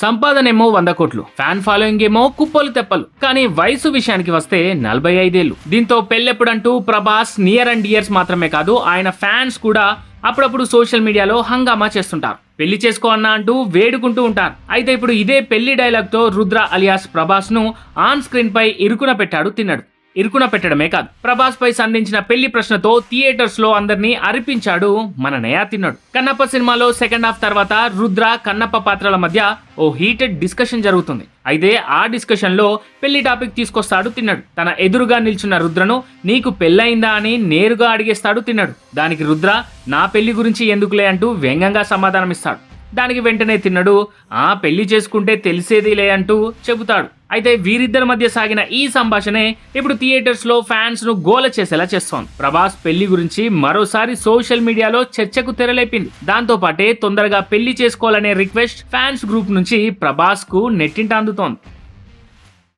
సంపాదనేమో వంద కోట్లు fan following ఏమో కుప్పలు తెప్పలు. కానీ వయసు విషయానికి వస్తే నలభై ఐదేళ్ళు దీంతో పెళ్ళెప్పుడంటూ ప్రభాస్ నియర్ అండ్ ఇయర్స్ మాత్రమే కాదు ఆయన ఫ్యాన్స్ కూడా అప్పుడప్పుడు సోషల్ మీడియాలో హంగామా చేస్తుంటారు. పెళ్ళి చేసుకో అన్నా అంటూ వేడుకుంటూ ఉంటారు. అయితే ఇప్పుడు ఇదే పెళ్ళి డైలాగ్తో రుద్ర అలియాస్ ప్రభాస్ను ఆన్ స్క్రీన్ పై ఇరుకున పెట్టాడు తిన్నాడు. ఇరుకున పెట్టడమే కాదు. ప్రభాస్ పై సంధించిన పెళ్ళి ప్రశ్నతో థియేటర్స్లో అందరినీ అరిపించాడు మన నయా తిన్నాడు. కన్నప్ప సినిమాలో సెకండ్ హాఫ్ తర్వాత రుద్ర కన్నప్ప పాత్రల మధ్య ఓ హీటెడ్ డిస్కషన్ జరుగుతుంది. అయితే ఆ డిస్కషన్లో పెళ్ళి టాపిక్ తీసుకొస్తాడు తిన్నాడు. తన ఎదురుగా నిల్చున్న రుద్రను నీకు పెళ్ళయిందా? అని నేరుగా అడిగేస్తాడు తిన్నాడు. దానికి రుద్ర నా పెళ్ళి గురించి ఎందుకులే? అంటూ వ్యంగ్యంగా సమాధానమిస్తాడు. దానికి వెంటనే తిన్నడు. ఆ పెళ్ళి చేసుకుంటే తెలిసేదిలే అంటూ చెబుతాడు. అయితే వీరిద్దరి మధ్య సాగిన ఈ సంభాషణే ఇప్పుడు థియేటర్స్లో ఫ్యాన్స్ను గోల చేసేలా చేస్తోంది. ప్రభాస్ పెళ్ళి గురించి మరోసారి సోషల్ మీడియాలో చర్చకు తెరలేపింది. దాంతో పాటే తొందరగా పెళ్ళి చేసుకోవాలనే రిక్వెస్ట్ ఫ్యాన్స్ గ్రూప్ నుంచి ప్రభాస్కు నెట్టింట అందుతోంది.